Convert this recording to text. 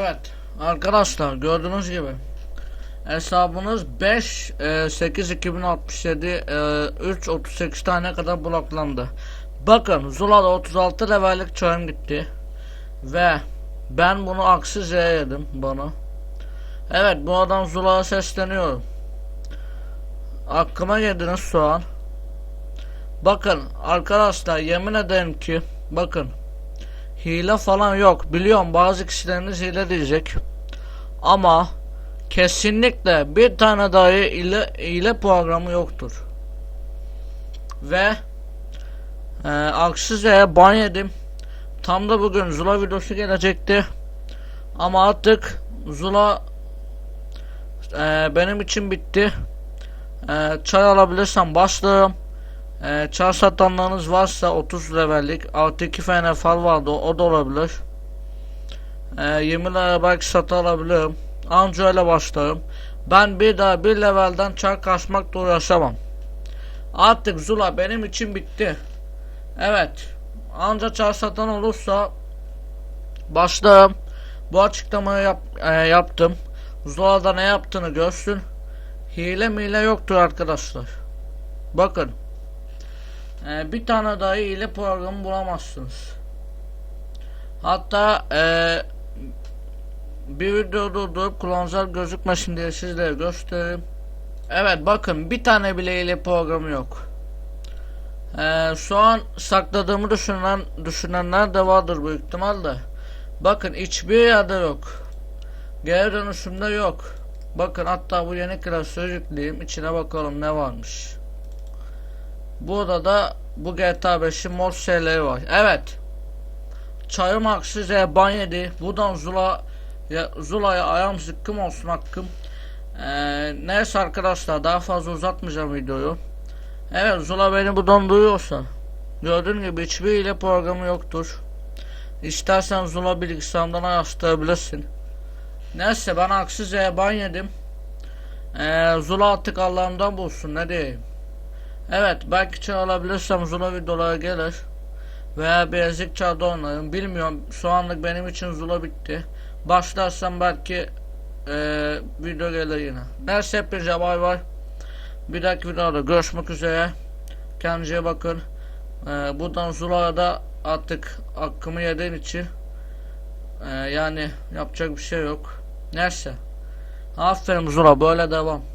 Evet arkadaşlar gördüğünüz gibi hesabınız 5 e, 8 2067 e, 3 38 tane kadar bloklandı. Bakın Zula'da 36 levellik çağım gitti ve ben bunu aksi yedim bunu. Evet bu adam Zula'ya sesleniyorum. Aklıma geldiniz şu an. Bakın arkadaşlar yemin ederim ki bakın hile falan yok. Biliyorum bazı kişileriniz hile diyecek. Ama kesinlikle bir tane dahi hile, hile programı yoktur. Ve e, Aksiz'e ban. Tam da bugün Zula videosu gelecekti. Ama artık Zula e, benim için bitti. E, çay alabilirsem başlarım. E, çay satanlarınız varsa 30 levellik artı 2 fene fal vardı o, o da olabilir. E, 20 lira belki satın alabilirim. Anca öyle başlarım. Ben bir daha bir levelden çay kasmakla uğraşamam. Artık Zula benim için bitti. Evet. Anca çay satan olursa başlarım. Bu açıklamayı yap, e, yaptım. Zula'da ne yaptığını görsün. Hile mile yoktur arkadaşlar. Bakın. Ee, bir tane dahi hile programı bulamazsınız. Hatta ee, bir video durdurup kullanıcılar gözükmesin diye sizlere göstereyim. Evet bakın bir tane bile hile programı yok. Ee, şu an sakladığımı düşünen düşünenler de vardır bu ihtimalle. Bakın hiçbir yerde yok. Geri dönüşümde yok. Bakın hatta bu yeni klasörü yükleyeyim. içine bakalım ne varmış. Burada da bu GTA 5'in mod şeyleri var. Evet. Çayım Aksize ban yedi. Buradan Zula ya, Zula'ya ayağım zıkkım olsun hakkım. Ee, neyse arkadaşlar daha fazla uzatmayacağım videoyu. Evet Zula beni buradan duyuyorsa. Gördüğün gibi hiçbir ile programı yoktur. İstersen Zula bilgisayarından araştırabilirsin. Neyse ben Aksize'ye ban yedim. Ee, Zula artık Allah'ımdan bulsun ne diyeyim. Evet belki çağ alabilirsem Zula videolara gelir. Veya Bilezik çağda oynarım. Bilmiyorum şu anlık benim için Zula bitti. Başlarsam belki ee, video gelir yine. Neyse hepinize bay bay. Bir dahaki videoda görüşmek üzere. Kendinize bakın. Ee, buradan Zula'ya da artık hakkımı yediğin için ee, yani yapacak bir şey yok. Neyse. Aferin Zula böyle devam.